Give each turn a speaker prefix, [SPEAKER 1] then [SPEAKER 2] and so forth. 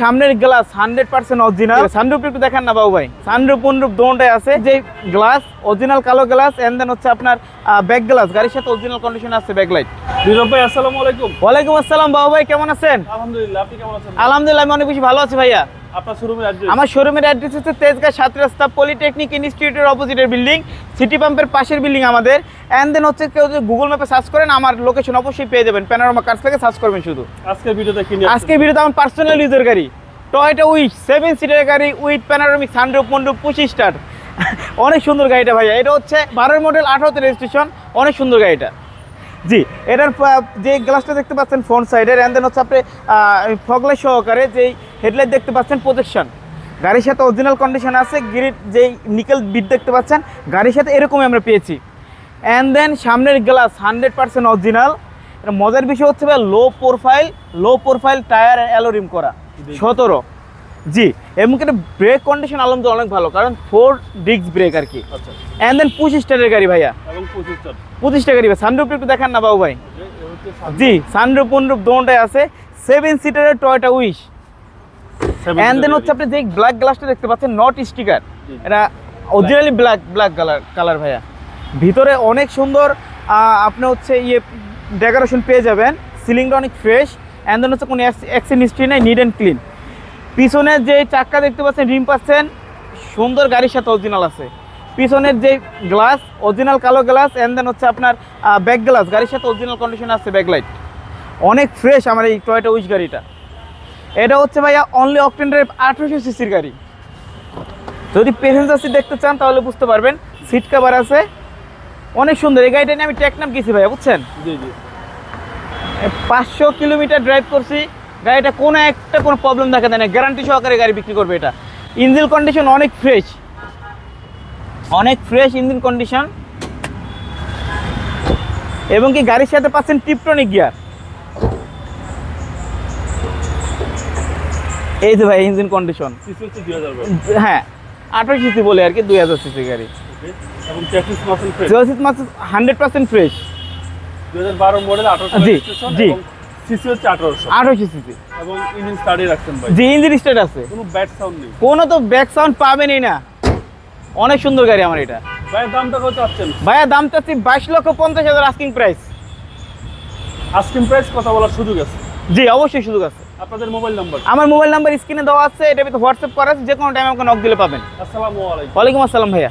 [SPEAKER 1] সামনের glass hundred percent original sunroof একটু দেখেন না বাবু ভাই। সানরুপ অনুরূপ দোনটাই আছে। যে গ্লাস অরিজিনাল কালো গ্লাস এন্ড দেন হচ্ছে আপনার ব্যাক গ্লাস গাড়ির সাথে অরিজিনাল কন্ডিশন আছে ব্যাক লাইট
[SPEAKER 2] নীরব ভাই আসসালামু আলাইকুম।
[SPEAKER 1] ওয়ালাইকুম আসসালাম বাবু ভাই কেমন আছেন?
[SPEAKER 2] আলহামদুলিল্লাহ আপনি কেমন আছেন?
[SPEAKER 1] আলহামদুলিল্লাহ আমি অনেক বেশি ভালো আছি ভাইয়া।
[SPEAKER 2] আপনার শোরুমের অ্যাড্রেস
[SPEAKER 1] আমার শোরুমের অ্যাড্রেস হচ্ছে তেজগাঁ সাত রাস্তা পলিটেকনিক ইনস্টিটিউটের অপোজিটের বিল্ডিং সিটি পাম্পের পাশের বিল্ডিং আমাদের। অ্যান্ড দেন হচ্ছে কেউ যদি গুগল ম্যাপে সার্চ করেন আমার লোকেশন অবশ্যই পেয়ে যাবেন। প্যানোরামা কার্স থেকে সার্চ করবেন শুধু।
[SPEAKER 2] আজকের ভিডিওতে কি নিয়ে
[SPEAKER 1] আজকে ভিডিওতে আমার পার্সোনাল ইউজের গাড়ি। টয়টা উইচ সেভেন সিটের গাড়ি উইথ প্যানোরামিক সানরুফ মন্ডুপ পঁচিশ স্টার অনেক সুন্দর গাড়িটা ভাইয়া। এটা হচ্ছে বারোর মডেল আঠারোতে রেজিস্ট্রেশন অনেক সুন্দর গাড়িটা। জি এটার যে গ্লাসটা দেখতে পাচ্ছেন ফ্রন্ট সাইডের অ্যান্ড দেন হচ্ছে আপনি ফগলাই সহকারে যেই হেডলাইট দেখতে পাচ্ছেন প্রোটেকশন গাড়ির সাথে অরিজিনাল কন্ডিশন আছে গিরিট যেই নিকেল বিট দেখতে পাচ্ছেন গাড়ির সাথে এরকমই আমরা পেয়েছি। অ্যান্ড দেন সামনের গ্লাস হান্ড্রেড পার্সেন্ট অরিজিনাল এটা মজার বিষয় হচ্ছে low profile low profile tyre alloy rim করা। সতেরো। জি এবং এটা ব্রেক কন্ডিশন আলহামদুলিল্লাহ অনেক ভালো কারণ ফোর ডিস্ক ব্রেক আর কি।
[SPEAKER 2] আচ্ছা।
[SPEAKER 1] অ্যান্ড দেন পঁচিশ স্টারের গাড়ি ভাইয়া।
[SPEAKER 2] পঁচিশ টাকা
[SPEAKER 1] গাড়ি ভাই সানরুপ একটু দেখান না বাবু ভাই। জি সানরুপ অনুরূপ দোনটাই আছে। সেভেন সিটারের টয়টা উইশ অ্যান্ড দেন হচ্ছে আপনি যে ব্ল্যাক গ্লাসটা দেখতে পাচ্ছেন নট স্টিকার এটা originally black black colour colour ভাইয়া। ভিতরে অনেক সুন্দর আপনি হচ্ছে ইয়ে ডেকোরেশন পেয়ে যাবেন। সিলিংটা অনেক ফ্রেশ অ্যান্ড দেন হচ্ছে কোনো অ্যাক্সিডেন্ট হিস্ট্রি নেই নিড অ্যান্ড ক্লিন পিছনের যে চাক্কা দেখতে পাচ্ছেন রিম পাচ্ছেন সুন্দর গাড়ির সাথে অরিজিনাল আছে। পিছনের যে গ্লাস অরিজিনাল কালো গ্লাস অ্যান্ড দেন হচ্ছে আপনার ব্যাক গ্লাস গাড়ির সাথে অরিজিনাল কন্ডিশন আছে ব্যাকলাইট অনেক ফ্রেশ আমার এই টয়টা উইচ গাড়িটা। এটা হচ্ছে ভাইয়া অনলি অকটেন ড্রাইভ আঠারোশো সিসির গাড়ি। যদি প্যাসেঞ্জার সিট দেখতে চান তাহলে বুঝতে পারবেন সিট কভার আছে। অনেক সুন্দর এই গাড়িটা নিয়ে আমি টেকনাম গেছি ভাইয়া বুঝছেন?
[SPEAKER 2] জি জি।
[SPEAKER 1] পাঁচশো কিলোমিটার ড্রাইভ করছি। গাড়িটা কোনো একটা কোনো প্রবলেম দেখা দেয় না। গ্যারান্টি সহকারে গাড়ি বিক্রি করবে এটা। ইঞ্জিন কন্ডিশন অনেক ফ্রেশ অনেক ফ্রেশ ইঞ্জিন কন্ডিশন এবং কি গাড়ির সাথে পাচ্ছেন টিপটনিক গিয়ার এই যে ভাই ইঞ্জিন কন্ডিশন হ্যাঁ আঠারো সিসি বলে আর কি দুই হাজার সিসি গাড়ি। হান্ড্রেড পার্সেন্ট ফ্রেশ
[SPEAKER 2] দুই হাজার বারো মডেল
[SPEAKER 1] জি, জি।
[SPEAKER 2] সিসি হচ্ছে আঠারোশো।
[SPEAKER 1] আঠারোশো সিসি।
[SPEAKER 2] এবং ইঞ্জিন স্টার্টে রাখছেন ভাই।
[SPEAKER 1] যে ইঞ্জিন স্টেট আছে।
[SPEAKER 2] কোনো ব্যাড সাউন্ড নেই।
[SPEAKER 1] কোনো তো ব্যাক সাউন্ড পাবেনই না। অনেক সুন্দর গাড়ি আমার এটা।
[SPEAKER 2] ভাইয়ের দামটা কত চাচ্ছেন?
[SPEAKER 1] ভাইয়া দাম চাচ্ছি বাইশ লক্ষ পঞ্চাশ হাজার আস্কিং প্রাইস
[SPEAKER 2] আস্কিং প্রাইস কথা বলার সুযোগ আছে?
[SPEAKER 1] জি অবশ্যই সুযোগ আছে।
[SPEAKER 2] আপনাদের মোবাইল নাম্বার
[SPEAKER 1] আমার মোবাইল নাম্বার স্ক্রিনে দেওয়া আছে এটা ভিতরে হোয়াটসঅ্যাপ করা আছে যে কোনো টাইমে আমাকে নক দিলে পাবেন।
[SPEAKER 2] আসসালামু আলাইকুম।
[SPEAKER 1] ওয়ালাইকুম আসসালাম ভাইয়া।